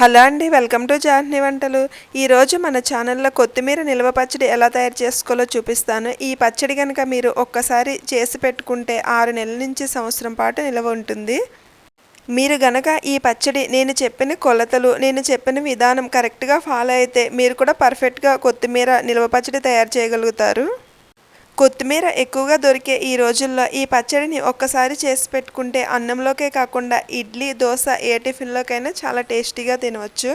Hello అండి welcome to Jahni వంటలు. ఈరోజు మన ఛానల్లో కొత్తిమీర నిల్వ పచ్చడి ఎలా తయారు చేసుకోవాలో చూపిస్తాను. ఈ పచ్చడి కనుక మీరు ఒక్కసారి చేసి పెట్టుకుంటే ఆరు నెలల నుంచి సంవత్సరం పాటు నిల్వ ఉంటుంది. మీరు గనక ఈ పచ్చడి నేను చెప్పిన కొలతలు నేను చెప్పిన విధానం కరెక్ట్గా ఫాలో అయితే మీరు కూడా పర్ఫెక్ట్గా కొత్తిమీర నిల్వ పచ్చడి తయారు చేయగలుగుతారు. కొత్తిమీర ఎక్కువగా దొరికే ఈ రోజుల్లో ఈ పచ్చడిని ఒక్కసారి చేసి పెట్టుకుంటే అన్నంలోకే కాకుండా ఇడ్లీ దోశ ఏ టిఫిన్లోకైనా చాలా టేస్టీగా తినవచ్చు.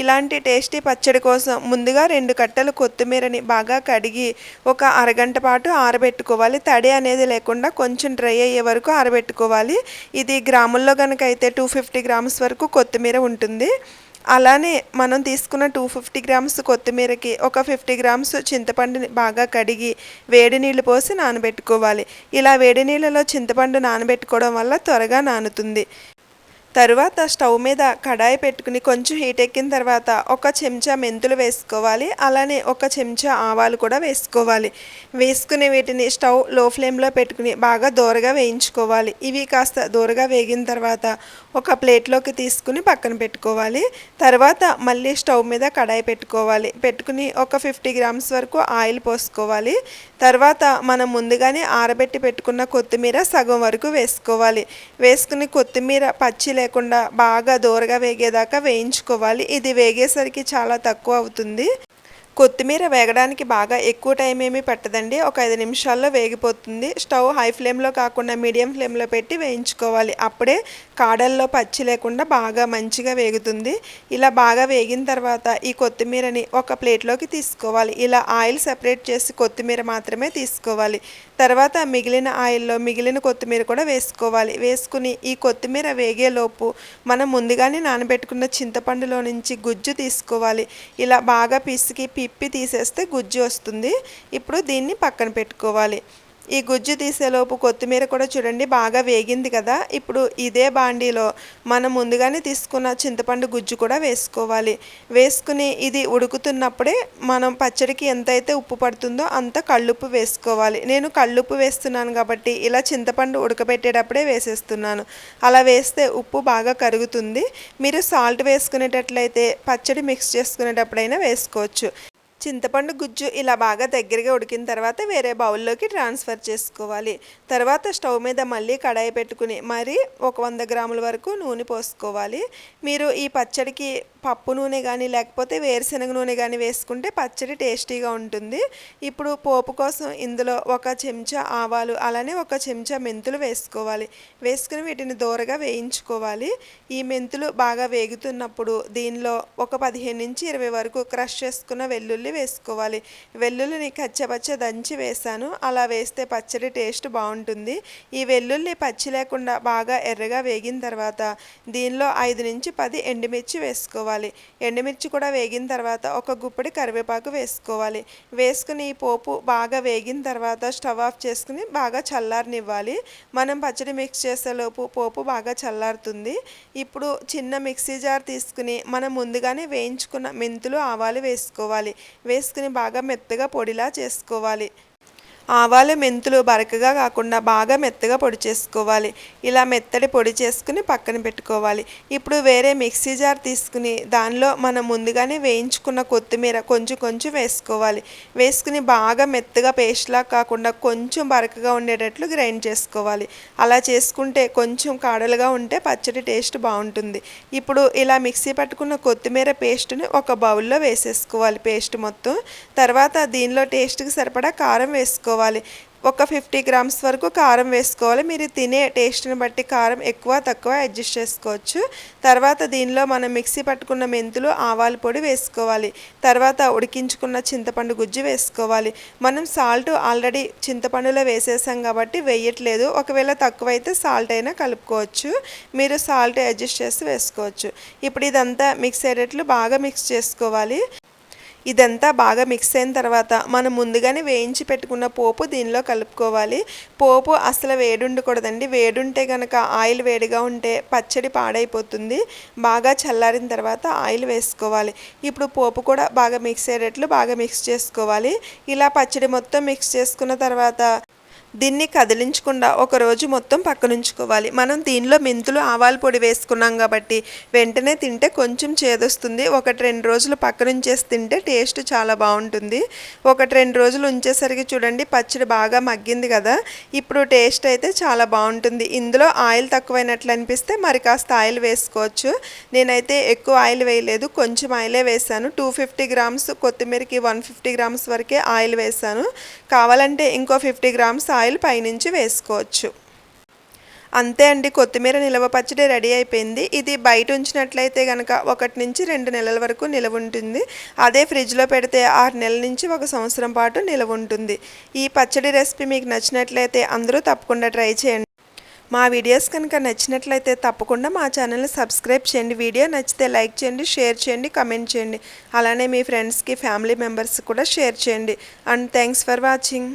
ఇలాంటి టేస్టీ పచ్చడి కోసం ముందుగా రెండు కట్టలు కొత్తిమీరని బాగా కడిగి ఒక అరగంట పాటు ఆరబెట్టుకోవాలి. తడి అనేది లేకుండా కొంచెం డ్రై అయ్యే వరకు ఆరబెట్టుకోవాలి. ఇది గ్రాముల్లో కనుక అయితే టూ ఫిఫ్టీ గ్రామ్స్ వరకు కొత్తిమీర ఉంటుంది. అలానే మనం తీసుకున్న టూ ఫిఫ్టీ గ్రామ్స్ కొత్తిమీరకి ఒక ఫిఫ్టీ గ్రామ్స్ చింతపండుని బాగా కడిగి వేడి నీళ్ళు పోసి నానబెట్టుకోవాలి. ఇలా వేడి నీళ్ళలో చింతపండు నానబెట్టుకోవడం వల్ల త్వరగా నానుతుంది. తరువాత స్టవ్ మీద కడాయి పెట్టుకుని కొంచెం హీట్ ఎక్కిన తర్వాత ఒక చెంచా మెంతులు వేసుకోవాలి. అలానే ఒక చెంచా ఆవాలు కూడా వేసుకోవాలి. వేసుకుని వీటిని స్టవ్లో ఫ్లేమ్లో పెట్టుకుని బాగా దూరగా వేయించుకోవాలి. ఇవి కాస్త దూరగా వేగిన తర్వాత ఒక ప్లేట్లోకి తీసుకుని పక్కన పెట్టుకోవాలి. తర్వాత మళ్ళీ స్టవ్ మీద కడాయి పెట్టుకోవాలి. పెట్టుకుని ఒక ఫిఫ్టీ గ్రామ్స్ వరకు ఆయిల్ పోసుకోవాలి. తర్వాత మనం ముందుగానే ఆరబెట్టి పెట్టుకున్న కొత్తిమీర సగం వరకు వేసుకోవాలి. వేసుకుని కొత్తిమీర పచ్చి లేకుండా బాగా దూరగా వేగేదాకా వేయించుకోవాలి. ఇది వేగేసరికి చాలా తక్కువ అవుతుంది. కొత్తిమీర వేగడానికి బాగా ఎక్కువ టైం ఏమీ పట్టదండి. ఒక ఐదు నిమిషాల్లో వేగిపోతుంది. స్టవ్ హై ఫ్లేమ్లో కాకుండా మీడియం ఫ్లేమ్లో పెట్టి వేయించుకోవాలి. అప్పుడే కాడల్లో పచ్చి లేకుండా బాగా మంచిగా వేగుతుంది. ఇలా బాగా వేగిన తర్వాత ఈ కొత్తిమీరని ఒక ప్లేట్లోకి తీసుకోవాలి. ఇలా ఆయిల్ సెపరేట్ చేసి కొత్తిమీర మాత్రమే తీసుకోవాలి. తర్వాత మిగిలిన ఆయిల్లో మిగిలిన కొత్తిమీర కూడా వేసుకోవాలి. వేసుకుని ఈ కొత్తిమీర వేగేలోపు మనం ముందుగానే నానబెట్టుకున్న చింతపండులో నుంచి గుజ్జు తీసుకోవాలి. ఇలా బాగా పిసికి తిప్పి తీసేస్తే గుజ్జు వస్తుంది. ఇప్పుడు దీన్ని పక్కన పెట్టుకోవాలి. ఈ గుజ్జు తీసేలోపు కొత్తిమీర కూడా చూడండి బాగా వేగింది కదా. ఇప్పుడు ఇదే బాండీలో మనం ముందుగానే తీసుకున్న చింతపండు గుజ్జు కూడా వేసుకోవాలి. వేసుకుని ఇది ఉడుకుతున్నప్పుడే మనం పచ్చడికి ఎంతైతే ఉప్పు పడుతుందో అంత కళ్ళుప్పు వేసుకోవాలి. నేను కళ్ళుప్పు వేస్తున్నాను కాబట్టి ఇలా చింతపండు ఉడకబెట్టేటప్పుడే వేసేస్తున్నాను. అలా వేస్తే ఉప్పు బాగా కరుగుతుంది. మీరు సాల్ట్ వేసుకునేటట్లయితే పచ్చడి మిక్స్ చేసుకునేటప్పుడైనా వేసుకోవచ్చు. చింతపండు గుజ్జు ఇలా బాగా దగ్గరగా ఉడికిన తర్వాత వేరే బౌల్లోకి ట్రాన్స్ఫర్ చేసుకోవాలి. తర్వాత స్టవ్ మీద మళ్ళీ కడాయి పెట్టుకుని మరి ఒక వంద గ్రాముల వరకు నూనె పోసుకోవాలి. మీరు ఈ పచ్చడికి పప్పు నూనె కానీ లేకపోతే వేరుశనగ నూనె కానీ వేసుకుంటే పచ్చడి టేస్టీగా ఉంటుంది. ఇప్పుడు పోపు కోసం ఇందులో ఒక చెంచా ఆవాలు అలానే ఒక చెంచా మెంతులు వేసుకోవాలి. వేసుకుని వీటిని దూరగా వేయించుకోవాలి. ఈ మెంతులు బాగా వేగుతున్నప్పుడు దీనిలో ఒక పదిహేను నుంచి ఇరవై వరకు క్రష్ చేసుకున్న వెల్లుల్లి వేసుకోవాలి. వెల్లుల్లిని కచ్చపచ్చ దంచి వేసాను. అలా వేస్తే పచ్చడి టేస్ట్ బాగుంటుంది. ఈ వెల్లుల్లి పచ్చి లేకుండా బాగా ఎర్రగా వేగిన తర్వాత దీనిలో ఐదు నుంచి పది ఎండుమిర్చి వేసుకోవాలి. వేసుకోవాలి ఎండుమిర్చి కూడా వేగిన తర్వాత ఒక గుప్పడి కరివేపాకు వేసుకోవాలి. వేసుకుని ఈ పోపు బాగా వేగిన తర్వాత స్టవ్ ఆఫ్ చేసుకుని బాగా చల్లారనివ్వాలి. మనం పచ్చడి మిక్స్ చేసేలోపు పోపు బాగా చల్లారుతుంది. ఇప్పుడు చిన్న మిక్సీ జార్ తీసుకుని మనం ముందుగానే వేయించుకున్న మెంతులు ఆవాలు వేసుకోవాలి. వేసుకుని బాగా మెత్తగా పొడిలా చేసుకోవాలి. ఆవాలు మెంతులు బరకగా కాకుండా బాగా మెత్తగా పొడి చేసుకోవాలి. ఇలా మెత్తడి పొడి చేసుకుని పక్కన పెట్టుకోవాలి. ఇప్పుడు వేరే మిక్సీ జార్ తీసుకుని దానిలో మనం ముందుగానే వేయించుకున్న కొత్తిమీర కొంచెం కొంచెం వేసుకోవాలి. వేసుకుని బాగా మెత్తగా పేస్ట్లా కాకుండా కొంచెం బరకగా ఉండేటట్లు గ్రైండ్ చేసుకోవాలి. అలా చేసుకుంటే కొంచెం కాడలుగా ఉంటే పచ్చడి టేస్ట్ బాగుంటుంది. ఇప్పుడు ఇలా మిక్సీ పట్టుకున్న కొత్తిమీర పేస్ట్ని ఒక బౌల్లో వేసేసుకోవాలి. పేస్ట్ మొత్తం తర్వాత దీనిలో టేస్ట్కి సరిపడా కారం వేసుకోవాలి. వేసుకోవాలి. ఒక ఫిఫ్టీ గ్రామ్స్ వరకు కారం వేసుకోవాలి. మీరు తినే టేస్ట్ని బట్టి కారం ఎక్కువ తక్కువ అడ్జస్ట్ చేసుకోవచ్చు. తర్వాత దీనిలో మనం మిక్సీ పట్టుకున్న మెంతులు ఆవాల పొడి వేసుకోవాలి. తర్వాత ఉడికించుకున్న చింతపండు గుజ్జు వేసుకోవాలి. మనం సాల్ట్ ఆల్రెడీ చింతపండులో వేసేసాం కాబట్టి వేయట్లేదు. ఒకవేళ తక్కువైతే సాల్ట్ అయినా కలుపుకోవచ్చు. మీరు సాల్ట్ అడ్జస్ట్ చేసి వేసుకోవచ్చు. ఇప్పుడు ఇదంతా మిక్స్ అయ్యేటట్లు బాగా మిక్స్ చేసుకోవాలి. ఇదంతా బాగా మిక్స్ అయిన తర్వాత మనం ముందుగానే వేయించి పెట్టుకున్న పోపు దీనిలో కలుపుకోవాలి. పోపు అసలు వేడుండకూడదండి. వేడుంటే కనుక ఆయిల్ వేడిగా ఉంటే పచ్చడి పాడైపోతుంది. బాగా చల్లారిన తర్వాత ఆయిల్ వేసుకోవాలి. ఇప్పుడు పోపు కూడా బాగా మిక్స్ అయ్యేటట్లు బాగా మిక్స్ చేసుకోవాలి. ఇలా పచ్చడి మొత్తం మిక్స్ చేసుకున్న తర్వాత దీన్ని కదిలించకుండా ఒక రోజు మొత్తం పక్కనుంచుకోవాలి. మనం దీనిలో మెంతులు ఆవాల పొడి వేసుకున్నాం కాబట్టి వెంటనే తింటే కొంచెం చేదొస్తుంది. ఒకటి రెండు రోజులు పక్కనుంచేసి తింటే టేస్ట్ చాలా బాగుంటుంది. ఒకటి రెండు రోజులు ఉంచేసరికి చూడండి పచ్చడి బాగా మగ్గింది కదా. ఇప్పుడు టేస్ట్ అయితే చాలా బాగుంటుంది. ఇందులో ఆయిల్ తక్కువైనట్లు అనిపిస్తే మరి కాస్త ఆయిల్ వేసుకోవచ్చు. నేనైతే ఎక్కువ ఆయిల్ వేయలేదు. కొంచెం ఆయిలే వేసాను. టూ ఫిఫ్టీ గ్రామ్స్ కొత్తిమీరకి వన్ ఫిఫ్టీ గ్రామ్స్ వరకే ఆయిల్ వేసాను. కావాలంటే ఇంకో ఫిఫ్టీ గ్రామ్స్ ఆయిల్ పైనుంచి వేసుకోవచ్చు. అంతే అండి కొత్తిమీర నిల్వ పచ్చడి రెడీ అయిపోయింది. ఇది బయట ఉంచినట్లయితే కనుక ఒకటి నుంచి రెండు నెలల వరకు నిలవ ఉంటుంది. అదే ఫ్రిడ్జ్లో పెడితే ఆరు నెలల నుంచి ఒక సంవత్సరం పాటు నిలవ ఉంటుంది. ఈ పచ్చడి రెసిపీ మీకు నచ్చినట్లయితే అందరూ తప్పకుండా ట్రై చేయండి. మా వీడియోస్ కనుక నచ్చినట్లయితే తప్పకుండా మా ఛానల్ని సబ్స్క్రైబ్ చేయండి. వీడియో నచ్చితే లైక్ చేయండి షేర్ చేయండి కమెంట్ చేయండి. అలానే మీ ఫ్రెండ్స్కి ఫ్యామిలీ మెంబర్స్కి కూడా షేర్ చేయండి. And thanks for watching.